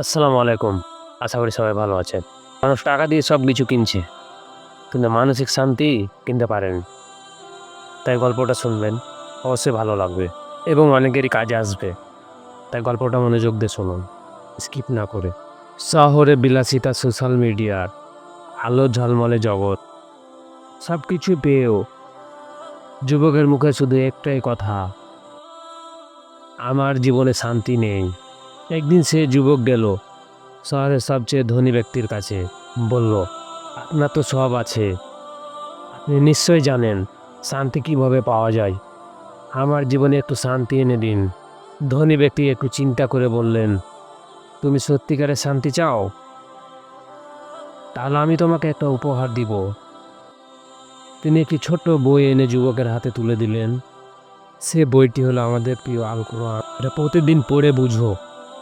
আসসালামু আলাইকুম। আশা করি সবাই ভালো আছেন। মানুষ টাকা দিয়ে সব কিছু কিনছে, কিন্তু মানসিক শান্তি কিনতে পারেন। তাই গল্পটা শুনবেন, অবশ্যই ভালো লাগবে এবং অনেকেরই কাজে আসবে। তাই গল্পটা মনোযোগ দিয়ে শুনুন, স্কিপ না করে। শহরে বিলাসিতা সোশ্যাল মিডিয়ার আলো ঝলমলে জগৎ সব কিছু পেয়েও যুবকের মুখে শুধু একটাই কথা, আমার জীবনে শান্তি নেই। একদিন সে যুবক গেল। শহরের সবচেয়ে ধনী ব্যক্তির কাছে। বলল, আপনার তো সব আছে। আপনি নিশ্চয়ই জানেন শান্তি কীভাবে পাওয়া যায়। আমার জীবনে একটু শান্তি এনে দিন। ধনী ব্যক্তি একটু চিন্তা করে বললেন, তুমি সত্যিকারের শান্তি চাও? তাহলে আমি তোমাকে একটা উপহার দিব। তিনি একটি ছোট্ট বই এনে যুবকের হাতে তুলে দিলেন। সে বইটি হলো আমাদের প্রিয় আল কোরআন। এটা প্রতিদিন পড়ে বুঝো।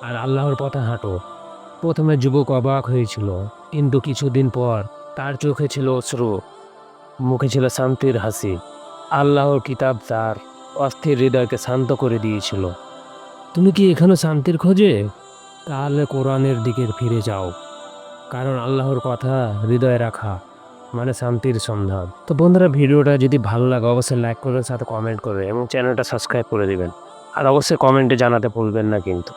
আর আল্লাহর পথে হাঁটো। প্রথমে যুবক অবাক হয়েছিল, কিন্তু কিছুদিন পর তার চোখে ছিল অশ্রু, মুখে ছিল শান্তির হাসি। আল্লাহর কিতাব তার অস্থির হৃদয়কে শান্ত করে দিয়েছিল। তুমি কি এখানে শান্তির খোঁজে? তাহলে কোরআনের দিকে ফিরে যাও। কারণ আল্লাহর কথা হৃদয়ে রাখা মানে শান্তির সন্ধান। তো বন্ধুরা, ভিডিওটা যদি ভালো লাগে, অবশ্যই লাইক করবেন, সাথে কমেন্ট করবেন এবং চ্যানেলটা সাবস্ক্রাইব করে দিবেন। আর অবশ্যই কমেন্টে জানাতে ভুলবেন না কিন্তু।